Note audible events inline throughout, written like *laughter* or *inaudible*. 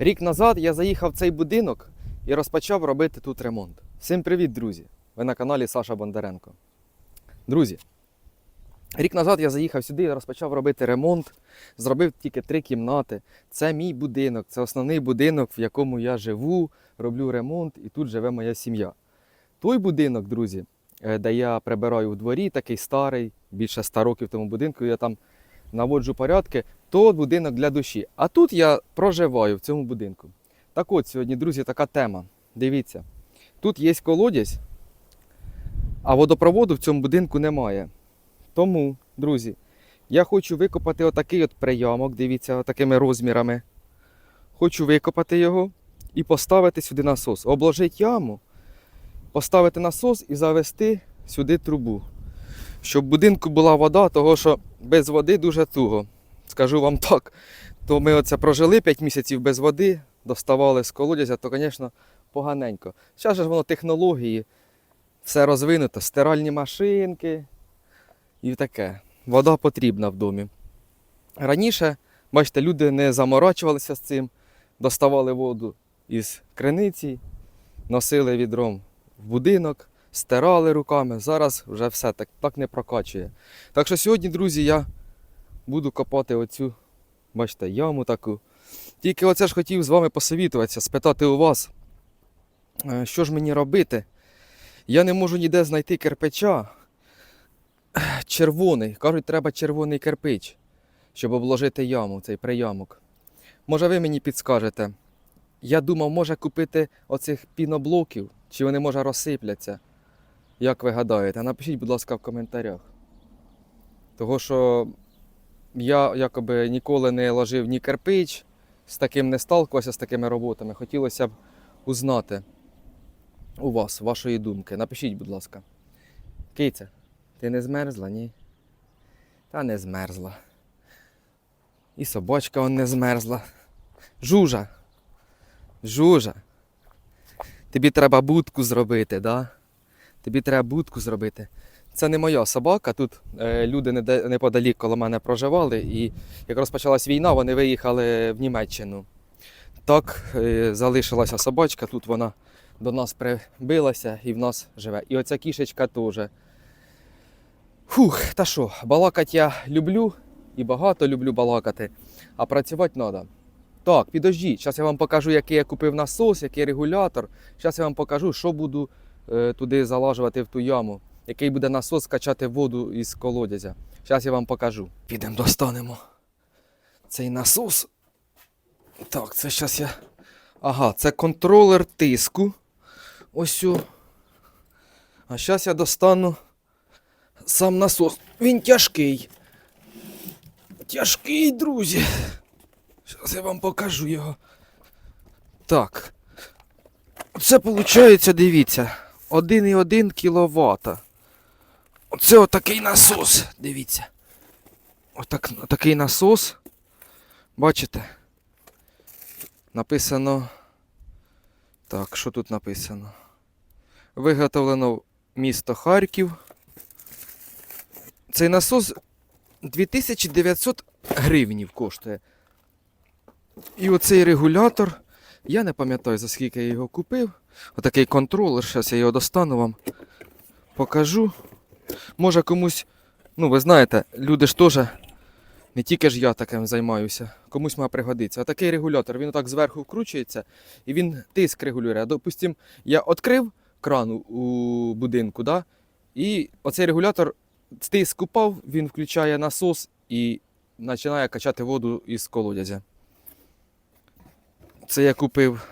Рік назад я заїхав в цей будинок і розпочав робити тут ремонт. Всім привіт, друзі! Ви на каналі Саша Бондаренко. Друзі, рік назад я заїхав сюди і розпочав робити ремонт. Зробив тільки три кімнати. Це мій будинок, це основний будинок, в якому я живу, роблю ремонт і тут живе моя сім'я. Той будинок, друзі, е, де я прибираю в дворі, такий старий, більше 100 років тому будинку, я там наводжу порядки, то будинок для душі. А тут я проживаю в цьому будинку. Так от сьогодні, друзі, така тема. Дивіться, тут є колодязь, а водопроводу в цьому будинку немає. Тому, друзі, я хочу викопати отакий от приямок, дивіться, такими розмірами. Хочу викопати його і поставити сюди насос. Обложити яму, поставити насос і завести сюди трубу. Щоб в будинку була вода, того що без води дуже туго. Скажу вам так. То ми оце прожили 5 місяців без води, доставали з колодязя, то, звісно, поганенько. Зараз ж воно технології, все розвинуто, стиральні машинки і таке. Вода потрібна в домі. Раніше, бачите, люди не заморачувалися з цим, доставали воду із криниці, носили відром в будинок, стирали руками. Зараз вже все так, так не прокачує. Так що сьогодні, друзі, я буду копати оцю, бачите, яму таку. Тільки оце ж хотів з вами посовітуватися, спитати у вас, е, що ж мені робити. Я не можу ніде знайти кирпича. Червоний. Кажуть, треба червоний кирпич, щоб обложити яму, цей приямок. Може, ви мені підскажете. Я думав, може купити оцих піноблоків, чи вони може розсипляться. Як ви гадаєте? Напишіть, будь ласка, в коментарях. Того що я якоби ніколи не ложив ні кирпич, з таким не сталкувався з такими роботами. Хотілося б узнати у вас, вашої думки. Напишіть, будь ласка. Киця, ти не змерзла, ні? Та не змерзла. І собачка он не змерзла. Жужа. Жужа. Тобі треба будку зробити, да? Тобі треба будку зробити. Це не моя собака. Тут е, люди неподалік коло мене проживали, і як розпочалась війна, вони виїхали в Німеччину. Так е, залишилася собачка, тут вона до нас прибилася і в нас живе. І оця кішечка теж. Фух, та що, балакати я люблю і багато люблю балакати, а працювати треба. Так, підождіть, зараз я вам покажу, який я купив насос, який регулятор. Зараз я вам покажу, що буду туди залажувати в ту яму, який буде насос качати воду із колодязя. Зараз я вам покажу. Підемо достанемо цей насос. Так, це зараз я. Ага, це контролер тиску. Ось. о. А зараз я достану сам насос. Він тяжкий. Тяжкий, друзі. Зараз я вам покажу його. Так. Це виходить, дивіться, 1,1 кВт. Оце отакий насос, дивіться. Отак, отакий насос. Бачите? Написано. Так, що тут написано? Виготовлено місто Харків. Цей насос 2900 гривнів коштує. І оцей регулятор, я не пам'ятаю за скільки я його купив. Отакий контролер, зараз я його достану вам. Покажу. Може комусь, ну ви знаєте, люди ж теж, не тільки ж я таким займаюся, комусь має пригодиться. Отакий регулятор, він отак зверху вкручується і він тиск регулює. Допустим, я відкрив кран у будинку, да? і оцей регулятор тиск упав, він включає насос і починає качати воду із колодязя. Це я купив,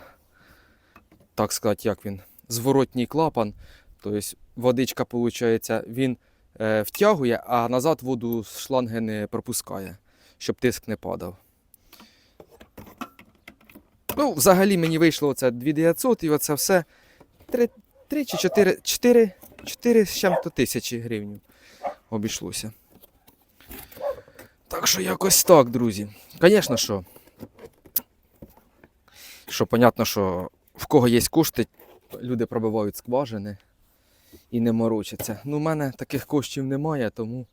так сказати, як він, зворотній клапан. Тобто водичка, виходить, він е, втягує, а назад воду з шланги не пропускає, щоб тиск не падав. Ну, взагалі мені вийшло оце 2900 і оце все 3, 3 чи 4, 4, 4 з чим-то тисячі гривень обійшлося. Так що якось так, друзі. Звісно, що що понятно, що в кого є кошти, люди пробивають скважини і не морочаться. Ну, у мене таких коштів немає, тому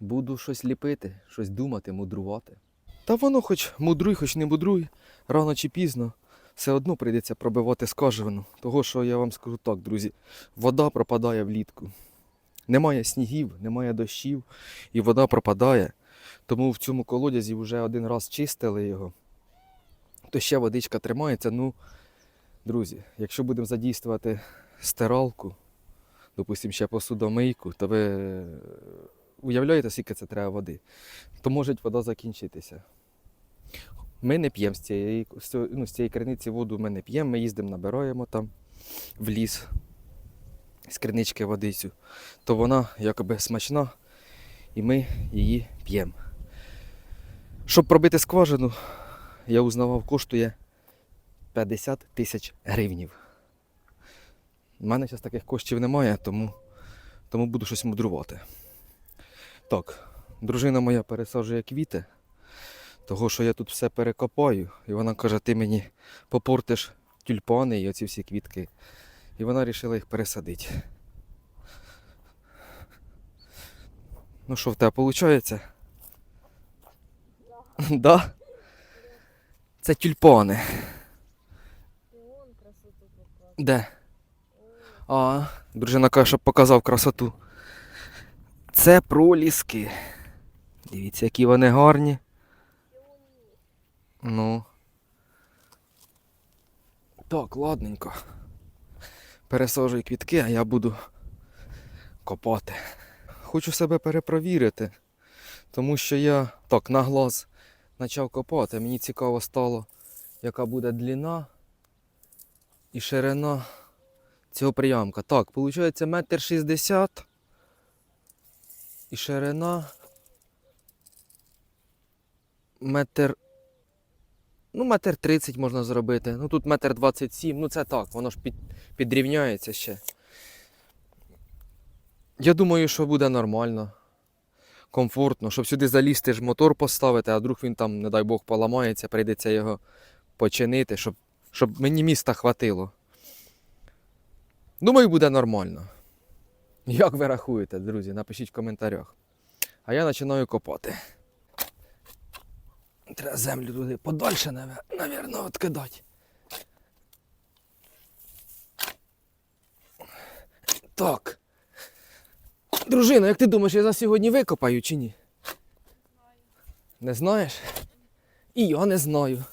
буду щось ліпити, щось думати, мудрувати. Та воно хоч мудруй, хоч не мудруй, рано чи пізно, все одно прийдеться пробивати скажевину. Того, що я вам скажу так, друзі, вода пропадає влітку. Немає снігів, немає дощів, і вода пропадає. Тому в цьому колодязі вже один раз чистили його. То ще водичка тримається. Ну, друзі, якщо будемо задійствувати стиралку, допустимо, ще посудомийку, то ви е, уявляєте, скільки це треба води, то може вода закінчитися. Ми не п'ємо з цієї, ну, з цієї криниці воду ми не п'ємо, ми їздимо, набираємо там в ліс з кринички водицю, то вона якоби смачна, і ми її п'ємо. Щоб пробити скважину, я узнавав, коштує 50 тисяч гривнів. У мене зараз таких коштів немає, тому, тому буду щось мудрувати. Так, дружина моя пересаджує квіти, того, що я тут все перекопаю, і вона каже, ти мені попортиш тюльпани і оці всі квітки. І вона вирішила їх пересадити. Ну що в тебе виходить? Да? Це тюльпани. Вон красоту показує. Де? А, дружина каже, щоб показав красоту. Це проліски. Дивіться, які вони гарні. Ну. Так, ладненько. Пересаджуй квітки, а я буду копати. Хочу себе перепровірити, тому що я так на глаз почав копати. Мені цікаво стало, яка буде длина і ширина цього приямка. Так, виходить метр шістдесят і ширина метр. Ну, метр тридцять можна зробити. Ну тут метр двадцять сім. Ну це так, воно ж під, підрівняється ще. Я думаю, що буде нормально. Комфортно, щоб сюди залізти ж мотор поставити, а вдруг він там, не дай Бог, поламається, прийдеться його починити, щоб, щоб мені міста хватило. Думаю, буде нормально. Як ви рахуєте, друзі? Напишіть в коментарях. А я починаю копати. Треба землю туди подальше, навірно, відкидати. Так. Дружина, як ти думаєш, я за сьогодні викопаю чи ні? Не знаєш? І я не знаю.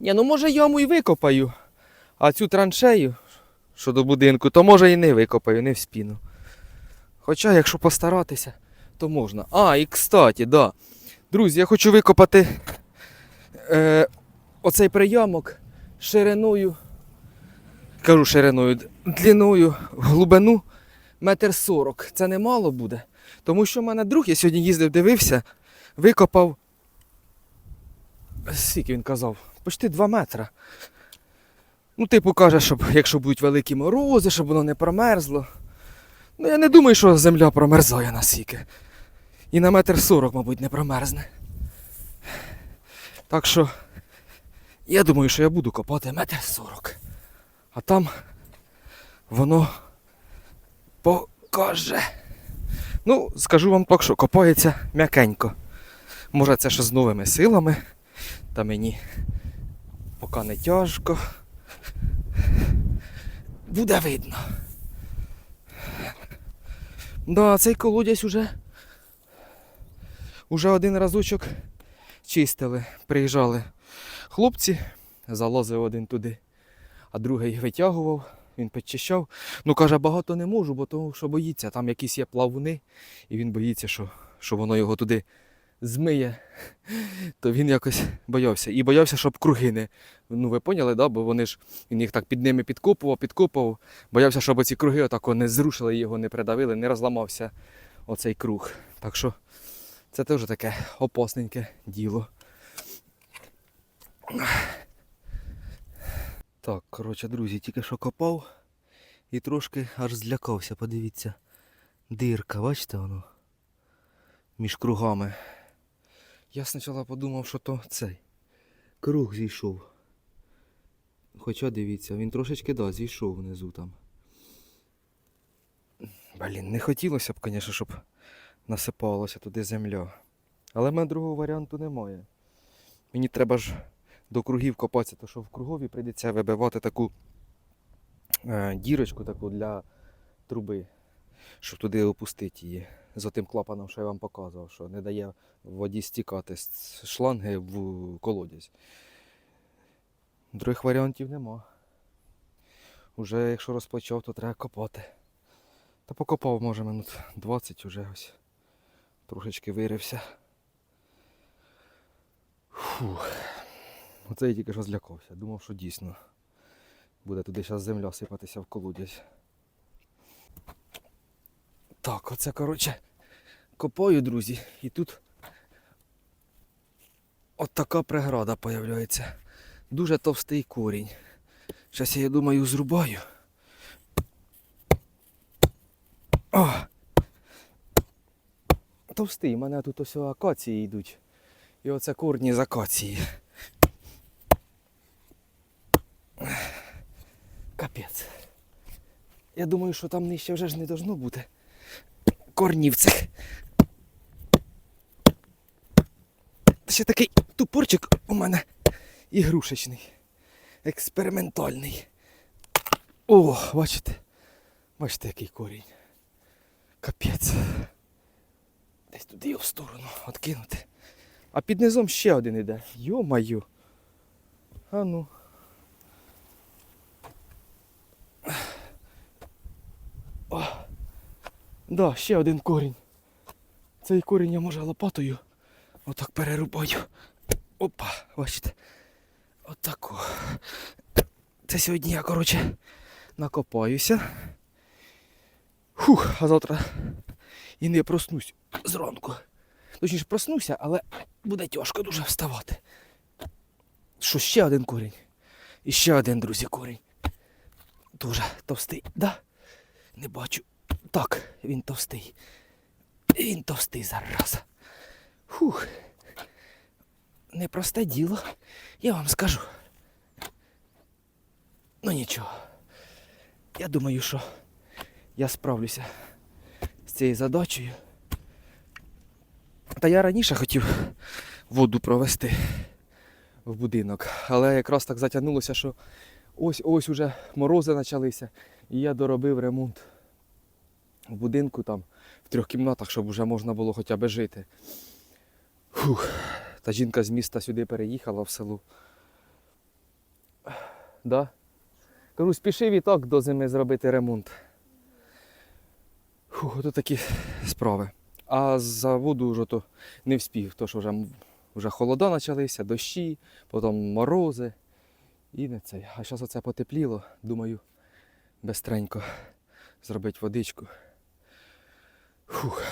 Ні, ну може яму і викопаю. А цю траншею, що до будинку, то може і не викопаю, не в спіну. Хоча, якщо постаратися, то можна. А, і кстати, да. Друзі, я хочу викопати е, оцей приямок шириною. Кажу шириною, длиною, глибину метр сорок. Це немало буде. Тому що в мене друг, я сьогодні їздив, дивився, викопав. Скільки він казав? Почти 2 метри. Ну, типу, каже, щоб якщо будуть великі морози, щоб воно не промерзло. Ну, я не думаю, що земля промерзає настільки. І на метр сорок, мабуть, не промерзне. Так що, я думаю, що я буду копати метр сорок. А там воно покаже. Ну, скажу вам так, що копається м'якенько. Може, це ще з новими силами, та мені поки не тяжко. Буде видно. Да, цей колодязь уже, уже один разочок чистили, приїжджали хлопці, залазив один туди, а другий витягував, він підчищав. Ну, каже, багато не можу, бо тому що боїться, там якісь є плавуни, і він боїться, що, що воно його туди змиє. *laughs* То він якось боявся. І боявся, щоб круги не. Ну, ви поняли, да? бо вони ж він їх так під ними підкопував, підкопував. Боявся, щоб ці круги отако не зрушили його, не придавили, не розламався оцей круг. Так що це теж таке опасненьке діло. Так, коротше, друзі, тільки що копав і трошки аж злякався, подивіться. Дирка, бачите воно? Між кругами. Я спочатку подумав, що то цей круг зійшов. Хоча дивіться, він трошечки да, зійшов внизу там. Блін, не хотілося б, звісно, щоб насипалася туди земля. Але в мене другого варіанту немає. Мені треба ж до кругів копатися, то що в кругові прийдеться вибивати таку е, дірочку таку для труби, щоб туди опустити її. З отим клапаном, що я вам показував, що не дає воді стікати з шланги в колодязь. Других варіантів нема. Уже якщо розпочав, то треба копати. Та покопав, може, минут 20 уже ось. Трошечки вирився. Фух. Оце я тільки що злякався. Думав, що дійсно буде туди зараз земля сипатися в колодязь. Так, оце, коротше, копаю, друзі, і тут от така преграда появляється. Дуже товстий корінь. Зараз я думаю, зрубаю. О! Товстий, у мене тут ось акації йдуть. І оце корні з акації. Капець. Я думаю, що там нижче вже ж не должно бути. Корнів цих. Ще такий тупорчик у мене ігрушечний. Експериментальний. О, бачите? Бачите, який корінь. Капець. Десь туди його в сторону откинути. А під низом ще один іде. Йо-маю. А ну. О. Да, ще один корінь. Цей корінь я може лопатою отак перерубаю. Опа, бачите. Отако. Це сьогодні я, коротше, накопаюся. Фух, а завтра і не проснусь зранку. Точніше, проснуся, але буде тяжко дуже вставати. Що ще один корінь? І ще один, друзі, корінь. Дуже товстий. Да? Не бачу. Так, він товстий. Він товстий зараз. Фух. Непросте діло, я вам скажу. Ну нічого. Я думаю, що я справлюся з цією задачею. Та я раніше хотів воду провести в будинок, але якраз так затягнулося, що ось ось уже морози почалися, і я доробив ремонт в будинку там в трьох кімнатах, щоб вже можна було хоча б жити. Фух. Та жінка з міста сюди переїхала в село. Да? Кажу, спішив і до зими зробити ремонт. Фух, ото такі справи. А за воду вже то не вспів, тому що вже, вже холода почалися, дощі, потім морози. І не цей. А зараз оце потепліло, думаю, бестренько зробити водичку. Фух.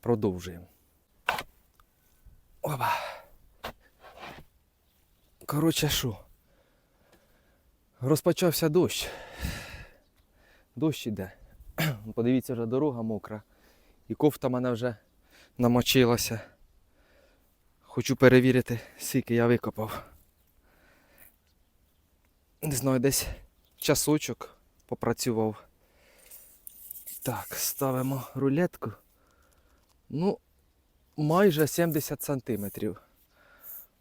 Продовжуємо. Опа. Коротше, що? Розпочався дощ. Дощ іде. *clears throat* Подивіться, вже дорога мокра. І кофта мене вже намочилася. Хочу перевірити, скільки я викопав. Не знаю, десь часочок попрацював. Так, ставимо рулетку. Ну, майже 70 сантиметрів.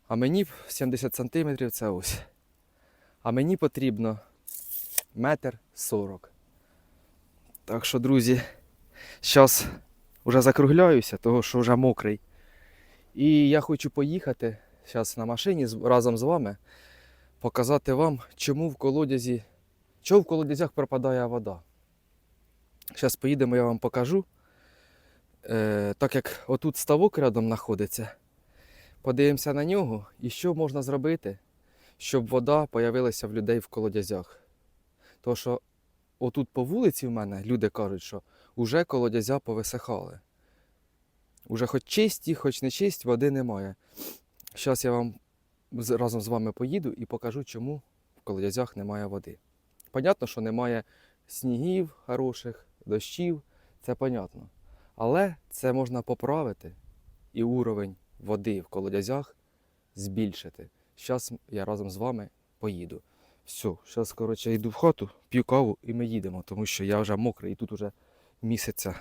А мені 70 сантиметрів це ось. А мені потрібно метр 40. Так що, друзі, зараз вже закругляюся, того що вже мокрий. І я хочу поїхати зараз на машині разом з вами, показати вам, чому в колодязі, чого в колодязях пропадає вода. Зараз поїдемо, я вам покажу. Е, так як отут ставок рядом знаходиться, подивимося на нього і що можна зробити, щоб вода появилася в людей в колодязях. То що отут по вулиці в мене люди кажуть, що вже колодязя повисихали. Уже хоч чисті, хоч не чисті, води немає. Зараз я вам разом з вами поїду і покажу, чому в колодязях немає води. Понятно, що немає снігів хороших, дощів, це понятно. Але це можна поправити і уровень води в колодязях збільшити. Зараз я разом з вами поїду. Все, зараз, коротше, йду в хату, п'ю каву і ми їдемо, тому що я вже мокрий і тут вже місяця,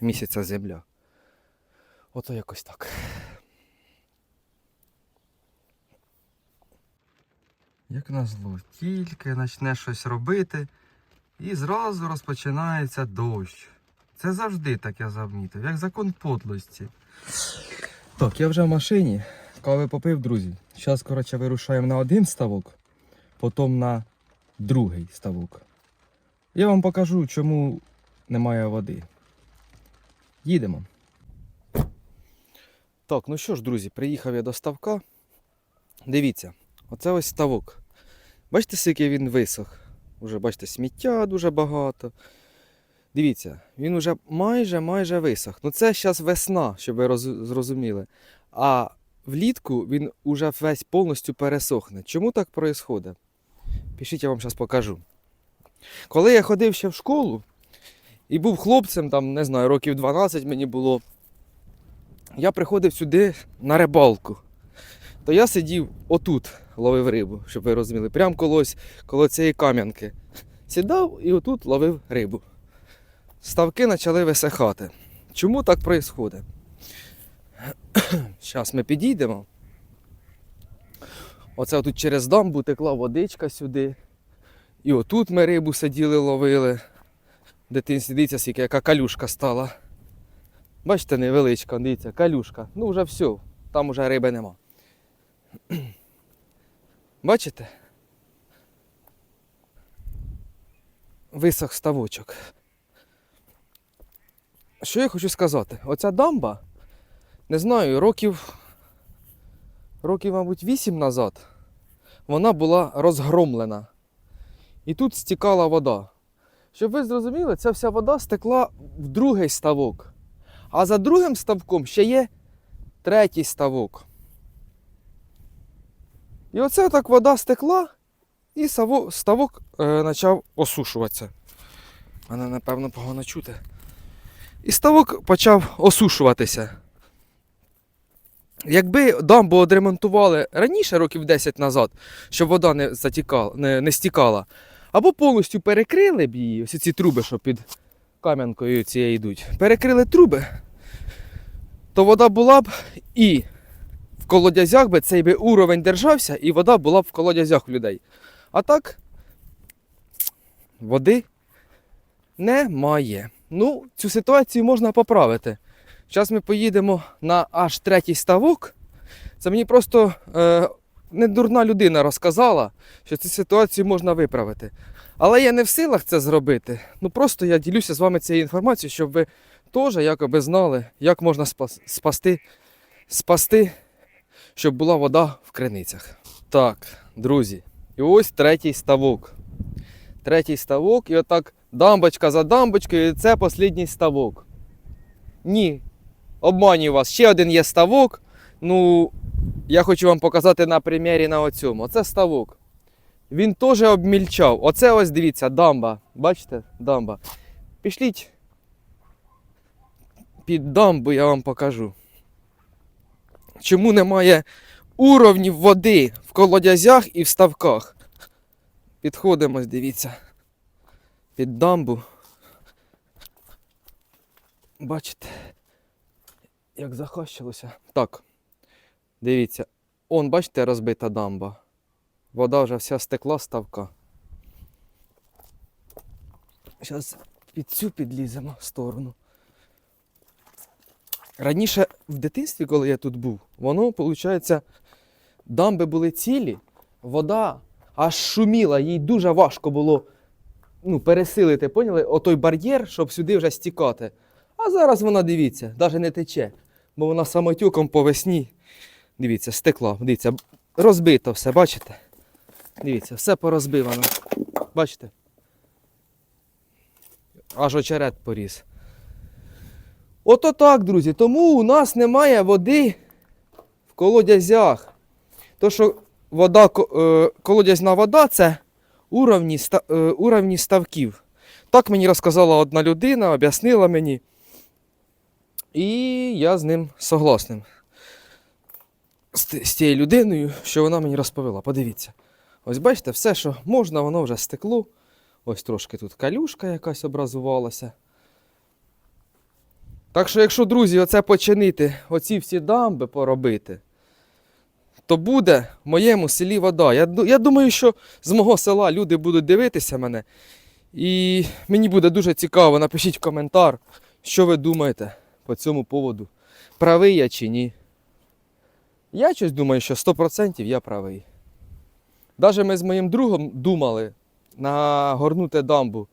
місяця земля. Ото якось так. Як назло, тільки почне щось робити, і зразу розпочинається дощ. Це завжди так я замітив, як закон подлості. Так, я вже в машині. Кави попив, друзі. Зараз, коротше, вирушаємо на один ставок, потім на другий ставок. Я вам покажу, чому немає води. Їдемо. Так, ну що ж, друзі, приїхав я до ставка. Дивіться, оце ось ставок. Бачите, скільки він висох. Уже бачите, сміття дуже багато. Дивіться, він уже майже майже висох. Ну це зараз весна, щоб ви роз- зрозуміли. А влітку він уже весь повністю пересохне. Чому так відбувається? Пишіть, я вам зараз покажу. Коли я ходив ще в школу і був хлопцем, там, не знаю, років 12 мені було, я приходив сюди на рибалку. То я сидів отут, ловив рибу, щоб ви розуміли, прямо колось коло цієї кам'янки. Сідав і отут ловив рибу. Ставки почали висихати. Чому так відбувається? *coughs* Зараз ми підійдемо. Оце тут через дамбу текла водичка сюди. І отут ми рибу сиділи, ловили. В дитинстві дивіться, скільки яка калюшка стала. Бачите, невеличка, дивіться, калюшка. Ну вже все, там вже риби нема. Бачите? Висох ставочок. Що я хочу сказати? Оця дамба, не знаю, років, років, мабуть, 8 назад вона була розгромлена. І тут стікала вода. Щоб ви зрозуміли, ця вся вода стекла в другий ставок. А за другим ставком ще є третій ставок. І оце так вода стекла, і ставок е, почав осушуватися. Мене, напевно, погано чути. І ставок почав осушуватися. Якби дамбу відремонтували раніше, років 10 назад, щоб вода не, затікала, не, не стікала, або повністю перекрили б її, ось ці труби, що під кам'янкою цією йдуть, перекрили труби, то вода була б і колодязях би цей би уровень держався, і вода була б в колодязях у людей. А так, води немає. Ну, цю ситуацію можна поправити. Зараз ми поїдемо на аж третій ставок. Це мені просто е, недурна людина розказала, що цю ситуацію можна виправити. Але я не в силах це зробити. Ну просто я ділюся з вами цією інформацією, щоб ви теж якоби знали, як можна спас- спасти, спасти, щоб була вода в криницях. Так, друзі, і ось третій ставок. Третій ставок, і отак дамбочка за дамбочкою, і це останній ставок. Ні, обманюю вас, ще один є ставок. Ну, я хочу вам показати на примірі на оцьому. Оце ставок. Він теж обмільчав. Оце ось дивіться, дамба. Бачите? Дамба. Пішліть під дамбу, я вам покажу. Чому немає уровнів води в колодязях і в ставках? Підходимо, дивіться. Під дамбу. Бачите, як захащилося. Так. Дивіться. Он, бачите, розбита дамба. Вода вже вся стекла ставка. Зараз під цю підліземо сторону. Раніше в дитинстві, коли я тут був, воно, виходить, дамби були цілі, вода аж шуміла, їй дуже важко було ну, пересилити, поняли? Отой бар'єр, щоб сюди вже стікати. А зараз вона, дивіться, навіть не тече, бо вона самотюком по весні. Дивіться, стекла, дивіться, розбито все, бачите? Дивіться, все порозбивано. Бачите? Аж очерет поріс. Ото так, друзі. Тому у нас немає води в колодязях. То, що вода, е, колодязна вода це уровні, е, уровні ставків. Так мені розказала одна людина, об'яснила мені. І я з ним согласним. З, з тією людиною, що вона мені розповіла. Подивіться. Ось бачите, все, що можна, воно вже стекло. Ось трошки тут калюшка якась образувалася. Так що, якщо, друзі, оце починити, оці всі дамби поробити, то буде в моєму селі вода. Я, я думаю, що з мого села люди будуть дивитися мене. І мені буде дуже цікаво, напишіть коментар, що ви думаєте по цьому поводу. Правий я чи ні. Я щось думаю, що 100% я правий. Навіть ми з моїм другом думали нагорнути дамбу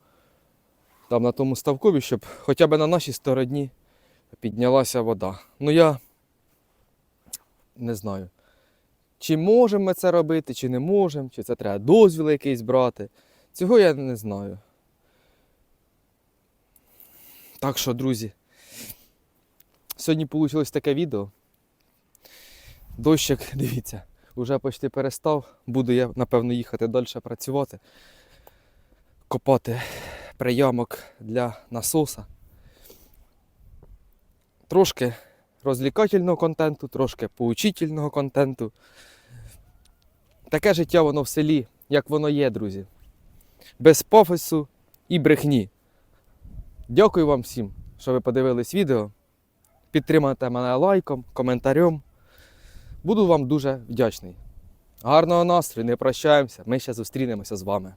там на тому ставкові, щоб хоча б на нашій стороні піднялася вода. Ну я не знаю. Чи можемо ми це робити, чи не можемо, чи це треба дозвіл якийсь брати. Цього я не знаю. Так що, друзі, сьогодні вийшло таке відео. Дощик, *laughs* дивіться, вже почти перестав. Буду я, напевно, їхати далі працювати, копати приямок для насоса. Трошки розлікательного контенту, трошки поучительного контенту. Таке життя воно в селі, як воно є, друзі. Без пафосу і брехні. Дякую вам всім, що ви подивились відео. Підтримайте мене лайком, коментарем. Буду вам дуже вдячний. Гарного настрою, не прощаємося. Ми ще зустрінемося з вами.